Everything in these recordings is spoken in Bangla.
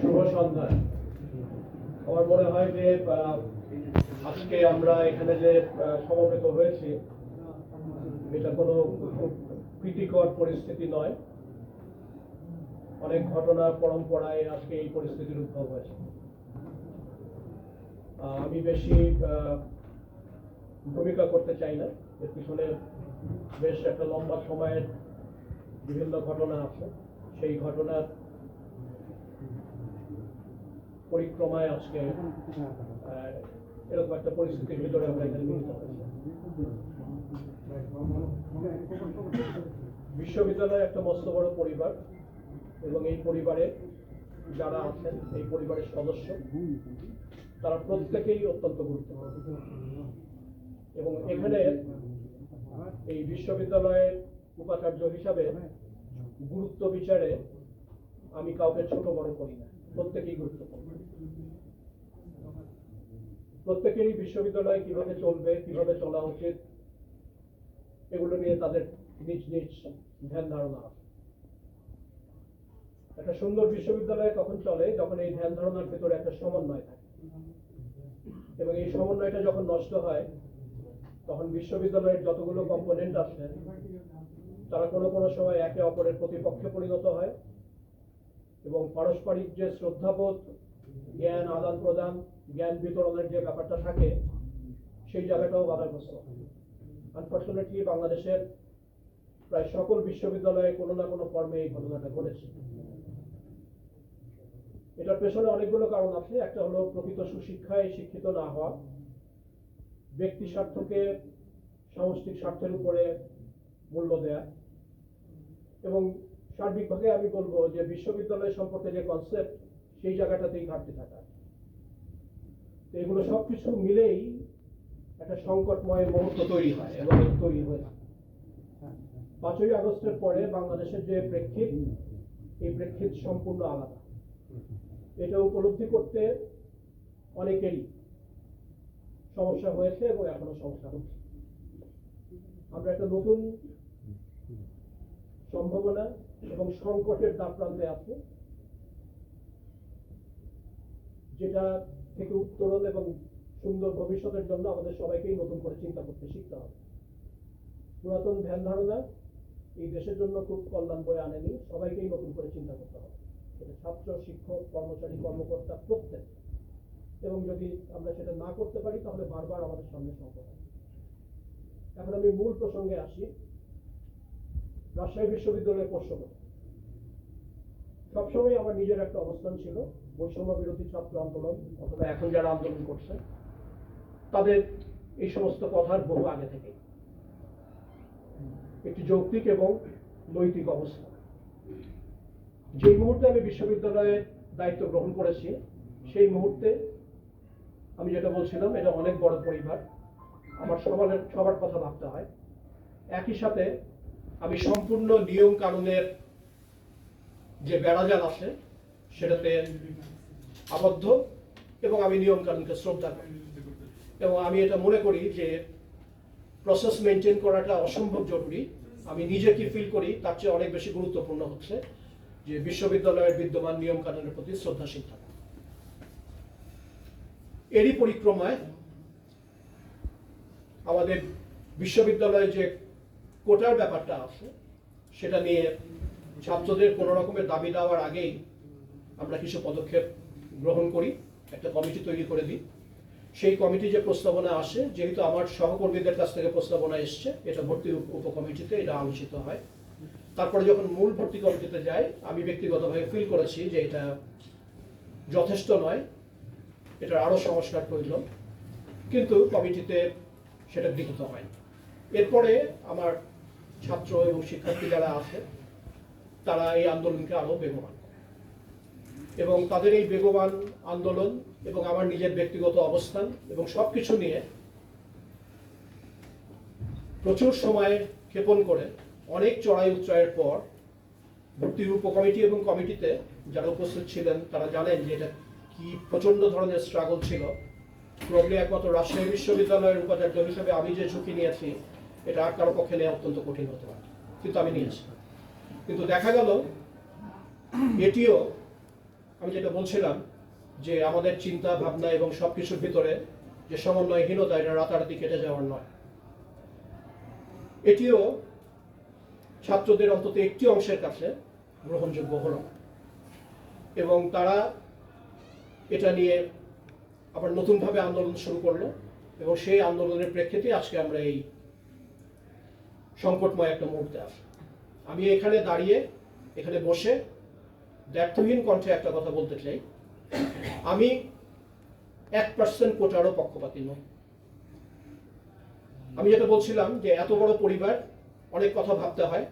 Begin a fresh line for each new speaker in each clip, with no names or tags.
শুভ সন্ধ্যা। আমার মনে হয় যে আজকে আমরা এখানে যে সমবেত হয়েছি, এটা কোনো খুব প্রীতিকর পরিস্থিতি নয়। অনেক ঘটনা পরম্পরায় আজকে এই পরিস্থিতির উদ্ভব হয়েছে। আমি বেশি ভূমিকা করতে চাই না। এর পিছনে বেশ একটা লম্বা সময়ের বিভিন্ন ঘটনা আছে। সেই ঘটনার পরিক্রমায় আজকে এরকম একটা পরিস্থিতির ভিতরে আমরা এখানে মিলিত বিশ্ববিদ্যালয় একটা মস্ত বড় পরিবার এবং এই পরিবারে যারা আছেন এই পরিবারের সদস্য তারা প্রত্যেকেই অত্যন্ত গুরুত্বপূর্ণ। এবং এখানে এই বিশ্ববিদ্যালয়ের উপাচার্য হিসাবে গুরুত্ব বিচারে আমি কাউকে ছোট বড় করি না। প্রত্যেকেই গুরুত্বপূর্ণ। প্রত্যেকেরই বিশ্ববিদ্যালয় কীভাবে চলবে, কীভাবে চলা উচিত, এগুলো নিয়ে তাদের নিজ নিজ ধ্যান ধারণা একটা সুন্দর বিশ্ববিদ্যালয় তখন চলে যখন এই ধ্যান ধারণার ভেতরে একটা সমন্বয় থাকে। এবং এই সমন্বয়টা যখন নষ্ট হয়, তখন বিশ্ববিদ্যালয়ের যতগুলো কম্পোনেন্ট আছে, তারা কোনো কোনো সময় একে অপরের প্রতিপক্ষে পরিণত হয়। এবং পারস্পরিক যে শ্রদ্ধাবোধ, জ্ঞান, আদান প্রদান, জ্ঞান বিতরণের যে ব্যাপারটা থাকে, সেই জায়গাটাও বাধাগ্রস্ত। আনফর্চুনেটলি বাংলাদেশের প্রায় সকল বিশ্ববিদ্যালয়ে কোনো না কোনো ফর্মে এই ঘটনাটা ঘটেছে। এটার পেছনে অনেকগুলো কারণ আছে। একটা হলো প্রকৃত সুশিক্ষায় শিক্ষিত না হওয়া। ব্যক্তি স্বার্থকে সামষ্টিক স্বার্থের উপরে মূল্য দেয়া। এবং সার্বিকভাবে আমি বলব যে বিশ্ববিদ্যালয় সম্পর্কে যে কনসেপ্ট সেই জায়গাটাতেই ঘাটতি থাকা। তো এগুলো সবকিছু মিলেই একটা সংকটময় মুহূর্ত তৈরি হয় এবং তৈরি হয়েছে পাঁচই আগস্টের পরে বাংলাদেশের যে প্রেক্ষিত, এই প্রেক্ষিত সম্পূর্ণ আলাদা। এটা উপলব্ধি করতে অনেকেরই সমস্যা হয়েছে এবং এখনও সমস্যা হচ্ছে। আমরা একটা নতুন সম্ভাবনা এবং সংকটের দ্বার প্রান্তে আছে। যেটা থেকে উত্তরণ এবং সুন্দর ভবিষ্যতের জন্য আমাদের সবাইকেই নতুন করে চিন্তা করতে শিখতে হবে। পুরাতন ধ্যান ধারণা এই দেশের জন্য খুব কল্যাণ বয়ে আনেনি, সবাইকেই নতুন করে চিন্তা করতে হবে। সেটা ছাত্র, শিক্ষক, কর্মচারী, কর্মকর্তা প্রত্যেক। এবং যদি আমরা সেটা না করতে পারি, তাহলে বারবার আমাদের সামনে সংকট এখন আমি মূল প্রসঙ্গে আসি। রাজশাহী বিশ্ববিদ্যালয়ের প্রশ্ন সবসময় আমার নিজের একটা অবস্থান ছিল, বৈষম্য বিরোধী ছাত্র আন্দোলন, অথবা এখন যারা আন্দোলন করছে, তাদের এই সমস্ত কথার বহু আগে থেকে একটি যৌক্তিক এবং নৈতিক অবস্থা। যেই মুহূর্তে আমি বিশ্ববিদ্যালয়ে দায়িত্ব গ্রহণ করেছি, সেই মুহূর্তে আমি যেটা বলছিলাম, এটা অনেক বড় পরিবার। আমার সবার সবার কথা ভাবতে হয়। একই সাথে আমি সম্পূর্ণ নিয়ম কানুনের যে বেড়াজাল আছে, সেটাতে আবদ্ধ এবং আমি নিয়ম কানুনকে শ্রদ্ধা করি। এবং আমি এটা মনে করি যে প্রসেস মেনটেন করাটা অসম্ভব জরুরি। আমি নিজে কি ফিল করি, তার চেয়ে অনেক বেশি গুরুত্বপূর্ণ হচ্ছে যে বিশ্ববিদ্যালয়ের বিদ্যমান নিয়ম কানুনের প্রতি শ্রদ্ধাশীল থাকা। এরই পরিক্রমায় আমাদের বিশ্ববিদ্যালয়ে যে কোটার ব্যাপারটা আছে, সেটা নিয়ে ছাত্রদের কোনো রকমের দাবি দেওয়ার আগেই আমরা কিছু পদক্ষেপ গ্রহণ করি, একটা কমিটি তৈরি করে দিই। সেই কমিটি যে প্রস্তাবনা আসে, যেহেতু আমার সহকর্মীদের কাছ থেকে প্রস্তাবনা এসছে, এটা ভর্তি উপকমিটিতে এটা আলোচিত হয়। তারপরে যখন মূল ভর্তি কমিটিতে যাই, আমি ব্যক্তিগতভাবে ফিল করেছি যে এটা যথেষ্ট নয়, এটার আরও সংস্কার প্রয়োজন, কিন্তু কমিটিতে সেটা গৃহীত হয় এরপরে আমার ছাত্র এবং শিক্ষার্থী যারা আছে, তারা এই আন্দোলনকে আরও বেগবান এবং তাদের এই বেগবান আন্দোলন এবং আমার নিজের ব্যক্তিগত অবস্থান এবং সব কিছু নিয়ে প্রচুর সময় ক্ষেপণ করে অনেক চড়াই উচ্চয়ের পর ভর্তি উপকমিটি এবং কমিটিতে যারা উপস্থিত ছিলেন, তারা জানেন যে এটা কি প্রচণ্ড ধরনের স্ট্রাগল ছিল। প্রবলি একমাত্র রাজশাহী বিশ্ববিদ্যালয়ের উপাচার্য হিসেবে আমি যে ঝুঁকি নিয়েছি এটা কারও পক্ষে নেওয়া অত্যন্ত কঠিন হতে পারে। কিন্তু আমি নিয়েছি। কিন্তু দেখা গেল, এটিও আমি যেটা বলছিলাম যে আমাদের চিন্তা, ভাবনা এবং সব কিছুর ভিতরে যে সমন্বয়হীনতা, এটা রাতারাতি কেটে যাওয়ার নয়। এটিও ছাত্রদের অন্তত একটি অংশের কাছে গ্রহণযোগ্য হলো। এবং তারা এটা নিয়ে আবার নতুনভাবে আন্দোলন শুরু করল এবং সেই আন্দোলনের প্রেক্ষিতে আজকে আমরা এই সংকটময় একটা মুহূর্তে আসি। আমি এখানে দাঁড়িয়ে, এখানে বসে ব্যর্থহীন কণ্ঠে একটা কথা বলতে চাই। আমি এক পার্সেন্ট কোটারও পক্ষপাতী নই। আমি যেটা বলছিলাম যে, এত বড় পরিবার, অনেক কথা ভাবতে হয়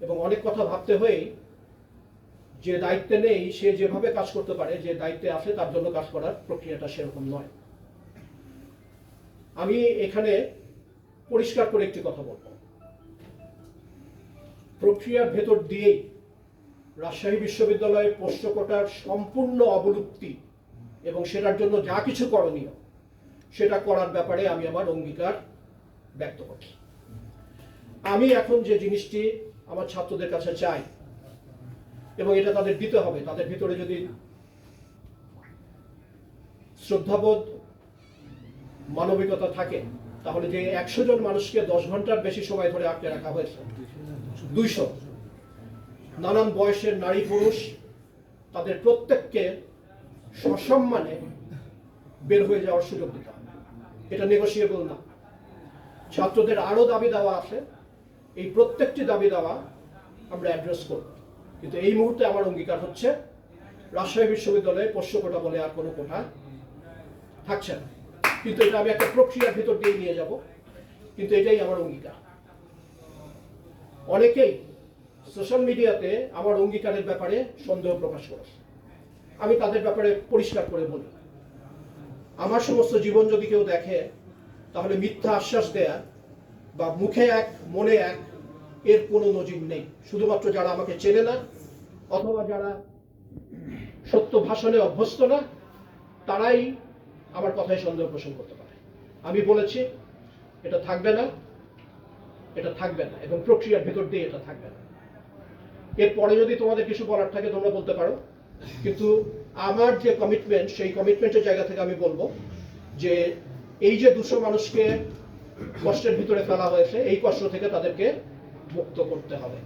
এবং অনেক কথা ভাবতে হয়েই যে দায়িত্বে নেই, সে যেভাবে কাজ করতে পারে, যে দায়িত্বে আছে, তার জন্য কাজ করার প্রক্রিয়াটা সেরকম নয়। আমি এখানে পরিষ্কার করে একটি কথা বলব। প্রক্রিয়ার ভেতর দিয়েই রাজশাহী বিশ্ববিদ্যালয়ের পোষ্যকোটার সম্পূর্ণ অবলুপ্তি এবং সেটার জন্য যা কিছু করণীয়, সেটা করার ব্যাপারে আমি আমার অঙ্গীকার ব্যক্ত করছি। আমি এখন যে জিনিসটি আমার ছাত্রদের কাছে চাই, এবং এটা তাদের দিতে হবে, তাদের ভিতরে যদি শ্রদ্ধাবোধ, মানবিকতা থাকে, তাহলে যে একশো জন মানুষকে দশ ঘণ্টার বেশি সময় ধরে আটকে রাখা হয়েছে দুইশো। নানান বয়সের নারী পুরুষ তাদের প্রত্যেককে সসম্মানে বের হয়ে যাওয়ার সুযোগ দিতে হবে। এটা নেগোসিয়েবল না। ছাত্রদের আরও দাবি দেওয়া আছে। এই প্রত্যেকটি দাবি দেওয়া আমরা অ্যাড্রেস করব। কিন্তু এই মুহূর্তে আমার অঙ্গীকার হচ্ছে, রাজশাহী বিশ্ববিদ্যালয়ে পোষ্য কোটা বলে আর কোনো কোটা থাকছে না। কিন্তু এটা আমি একটা প্রক্রিয়ার ভিতর দিয়ে নিয়ে যাব। কিন্তু এটাই আমার অঙ্গীকার। অনেকেই সোশ্যাল মিডিয়াতে আমার অঙ্গীকারের ব্যাপারে সন্দেহ প্রকাশ করেছে। আমি তাদের ব্যাপারে পরিষ্কার করে বলি, আমার সমস্ত জীবন যদি কেউ দেখে, তাহলে মিথ্যা আশ্বাস দেয়া বা মুখে এক, মনে এক, এর কোনো নজির নেই। শুধুমাত্র যারা আমাকে চেনে না, অথবা যারা সত্য ভাষণে অভ্যস্ত না, তারাই আমার কথায় সন্দেহ পোষণ করতে পারে। আমি বলেছি, এটা থাকবে না। এটা থাকবে না এবং প্রক্রিয়ার ভেতর দিয়ে এটা থাকবে না। এরপরে যদি তোমাদের কিছু বলার থাকে তোমরা বলতে পারো। কিন্তু আমার যে কমিটমেন্ট সেই কমিটমেন্টের জায়গা থেকে আমি বলব যে এই যে দুশো মানুষকে কষ্টের ভিতরে ফেলা হয়েছে, এই কষ্ট থেকে তাদেরকে মুক্ত করতে হবে।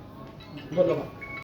ধন্যবাদ।